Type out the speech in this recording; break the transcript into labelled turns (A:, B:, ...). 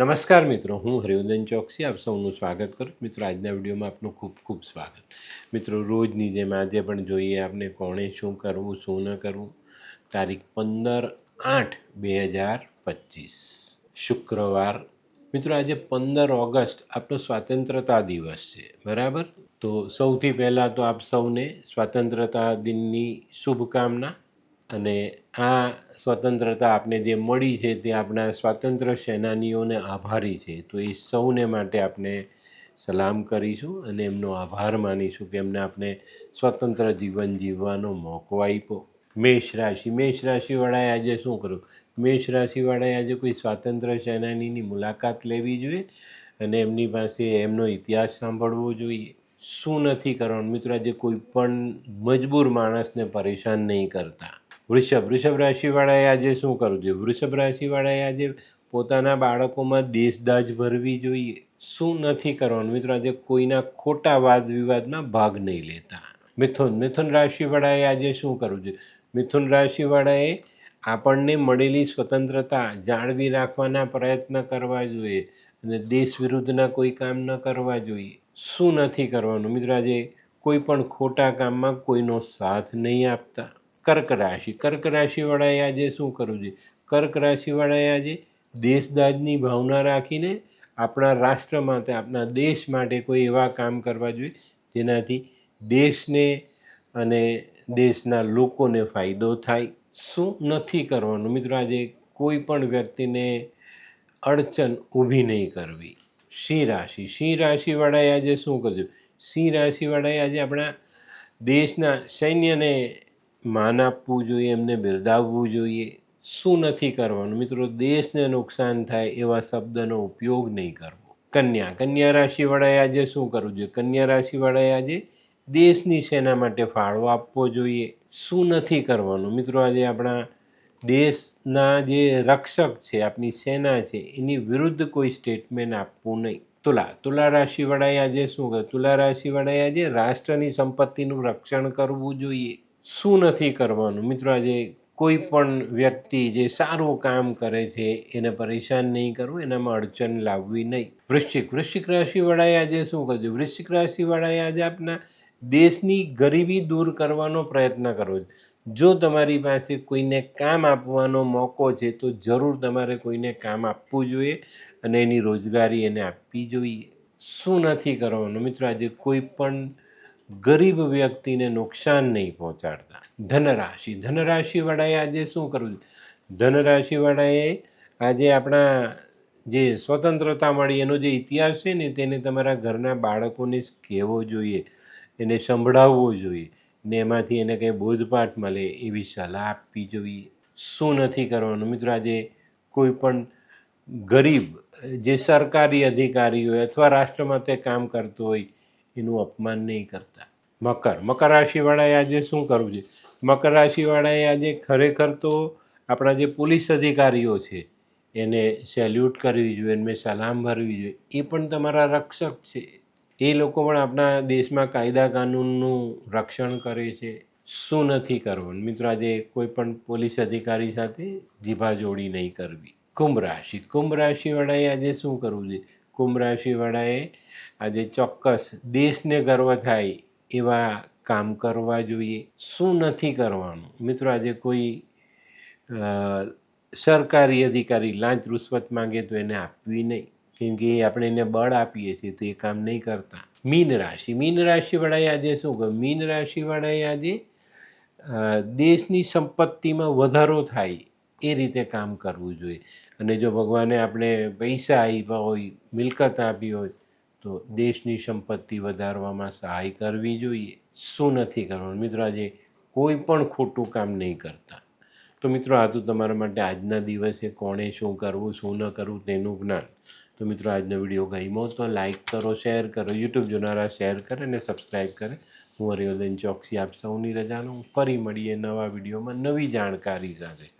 A: નમસ્કાર મિત્રો, હું હરિવર્ધન ચોકસી, આપ સૌનું સ્વાગત કરું. મિત્રો, આજના વિડીયોમાં આપનું ખૂબ ખૂબ સ્વાગત. મિત્રો, રોજની જેમ આજે પણ જોઈએ આપણે કોણે શું કરવું, શું ન કરવું. તારીખ પંદર આઠ બે હજાર પચીસ, શુક્રવાર. મિત્રો, આજે પંદર ઓગસ્ટ આપણો સ્વાતંત્રતા દિવસ છે, બરાબર? તો સૌથી પહેલાં તો આપ સૌને સ્વાતંત્રતા દિનની શુભકામના અને આ સ્વતંત્રતા આપને જે મળી છે તે આપણા સ્વાતંત્ર્ય સેનાનીઓને આભારી છે. તો એ સૌને માટે આપણે સલામ કરીશું અને એમનો આભાર માનીશું કે એમને આપણે સ્વતંત્ર જીવન જીવવાનો મોકો આપ્યો. મેષ રાશિ, મેષ રાશિવાળાએ આજે શું કર્યું? મેષ રાશિવાળાએ આજે કોઈ સ્વાતંત્ર્ય સેનાનીની મુલાકાત લેવી જોઈએ અને એમની પાસે એમનો ઇતિહાસ સાંભળવો જોઈએ? શું નથી કરવાનું? મિત્રો, આજે કોઈ પણ મજબૂર માણસને પરેશાન નહીં કરતા. વૃષભ વૃષભ રાશિવાળાએ આજે શું કરવું જોઈએ? વૃષભ રાશિવાળાએ આજે પોતાના બાળકોમાં દેશદાજ ભરવી જોઈએ. શું નથી કરવાનું? મિત્રો, આજે કોઈના ખોટા વાદ વિવાદમાં ભાગ નહીં લેતા. મિથુન મિથુન રાશિવાળાએ આજે શું કરવું જોઈએ? મિથુન રાશિવાળાએ આપણને મળેલી સ્વતંત્રતા જાળવી રાખવાના પ્રયત્ન કરવા જોઈએ અને દેશ વિરુદ્ધના કોઈ કામ ન કરવા જોઈએ. શું નથી કરવાનું? મિત્રો, આજે કોઈ પણ ખોટા કામમાં કોઈનો સાથ નહીં આપતા. કર્ક રાશિ. કર્ક રાશિવાળાએ આજે શું કરવું જોઈએ કર્ક રાશિવાળાએ આજે દેશદાજની ભાવના રાખીને આપણા રાષ્ટ્ર માટે, આપણા દેશ માટે કોઈ એવા કામ કરવા જોઈએ જેનાથી દેશને અને દેશના લોકોને ફાયદો થાય. શું નથી કરવાનું? મિત્રો, આજે કોઈ પણ વ્યક્તિને અડચણ ઊભી નહીં કરવી. સિંહ રાશિ. સિંહ રાશિવાળાએ આજે શું કરજો સિંહ રાશિવાળાએ આજે આપણા દેશના સૈન્યને માન આપવું જોઈએ, એમને બિરદાવવું જોઈએ. શું નથી કરવાનું? મિત્રો, દેશને નુકસાન થાય એવા શબ્દનો ઉપયોગ નહીં કરવો. કન્યા. કન્યા રાશિવાળાએ આજે શું કરવું જોઈએ? કન્યા રાશિવાળાએ આજે દેશની સેના માટે ફાળો આપવો જોઈએ. શું નથી કરવાનું? મિત્રો, આજે આપણા દેશના જે રક્ષક છે આપણી સેના છે, એની વિરુદ્ધ કોઈ સ્ટેટમેન્ટ આપવું નહીં. તુલા. તુલા રાશિવાળાએ આજે શું કરે તુલા રાશિવાળાએ આજે રાષ્ટ્રની સંપત્તિનું રક્ષણ કરવું જોઈએ. શું નથી કરવાનું? મિત્રો, આજે કોઈ પણ વ્યક્તિ જે સારું કામ કરે છે, એને પરેશાન નહીં કરવું, એનામાં અડચણ લાવવી નહીં. વૃશ્ચિક વૃશ્ચિક રાશિવાળાએ આજે શું કર્યું? વૃશ્ચિક રાશિવાળાએ આજે આપના દેશની ગરીબી દૂર કરવાનો પ્રયત્ન કરવો છે. જો તમારી પાસે કોઈને કામ આપવાનો મોકો છે, તો જરૂર તમારે કોઈને કામ આપવું જોઈએ અને એની રોજગારી એને આપવી જોઈએ. શું નથી કરવાનું? મિત્રો, આજે કોઈ પણ ગરીબ વ્યક્તિને નુકસાન નહીં પહોંચાડતા. ધનરાશિ. ધનરાશિવાળાએ આજે શું કરવું ધનરાશિવાળાએ આજે આપણા જે સ્વતંત્રતા મળી, એનો જે ઇતિહાસ છે ને, તેને તમારા ઘરના બાળકોને કહેવો જોઈએ. એને સંભળાવવો જોઈએ. ને એમાંથી એને કંઈ બોધપાઠ મળે એવી સલાહ આપવી જોઈએ. શું નથી કરવાનું? મિત્રો, આજે કોઈ પણ ગરીબ, જે સરકારી અધિકારી હોય અથવા રાષ્ટ્ર માટે કામ કરતો હોય એનું અપમાન નહીં કરતા. મકર. મકર રાશિવાળાએ આજે શું કરવું છે? મકર રાશિવાળાએ આજે ખરેખર તો આપણા જે પોલીસ અધિકારીઓ છે, એને સેલ્યુટ કરવી જોઈએ એમને સલામ ભરવી જોઈએ. એ પણ તમારા રક્ષક છે. એ લોકો પણ આપણા દેશમાં કાયદા કાનૂનનું રક્ષણ કરે છે. શું નથી કરવાનું મિત્રો, આજે કોઈ પણ પોલીસ અધિકારી સાથે જીભાજોડી નહીં કરવી. કુંભ રાશિ. કુંભ રાશિવાળાએ આજે શું કરવું છે? કુંભ રાશિવાળાએ આજે ચોક્કસ દેશને ગર્વ થાય એવા કામ કરવા જોઈએ. શું નથી કરવાનું? મિત્રો, આજે કોઈ સરકારી અધિકારી લાંચ રૂશ્વત માંગે તો એને આપવી નહીં. કેમ કે આપણે એને બળ આપીએ છીએ તો એ કામ નહીં કરતા. મીન રાશિ. મીન રાશિવાળાએ આજે શું કહ્યું મીન રાશિવાળાએ આજે દેશની સંપત્તિમાં વધારો થાય. એ રીતે કામ કરવું જોઈએ. અને જો ભગવાને આપણે પૈસા આપ્યા હોય, મિલકત આપી હોય, તો દેશની સંપત્તિ વધારવામાં સહાય કરવી જોઈએ. શું નથી કરવાનું? મિત્રો, આજે કોઈ પણ ખોટું કામ નહીં કરતા. તો મિત્રો, આ તો તમારા માટે આજના દિવસે કોણે શું કરવું, શું ન કરવું તેનું જ્ઞાન. તો મિત્રો, આજનો વીડિયો ગમ્યો તો લાઇક કરો, શેર કરો, યુટ્યુબ જોનારા શેર કરે અને સબસ્ક્રાઈબ કરે. હું હરિવર્ધન ચોકસી આપ સૌની રજાનું ફરી મળીએ નવા વિડીયોમાં નવી જાણકારી સાથે.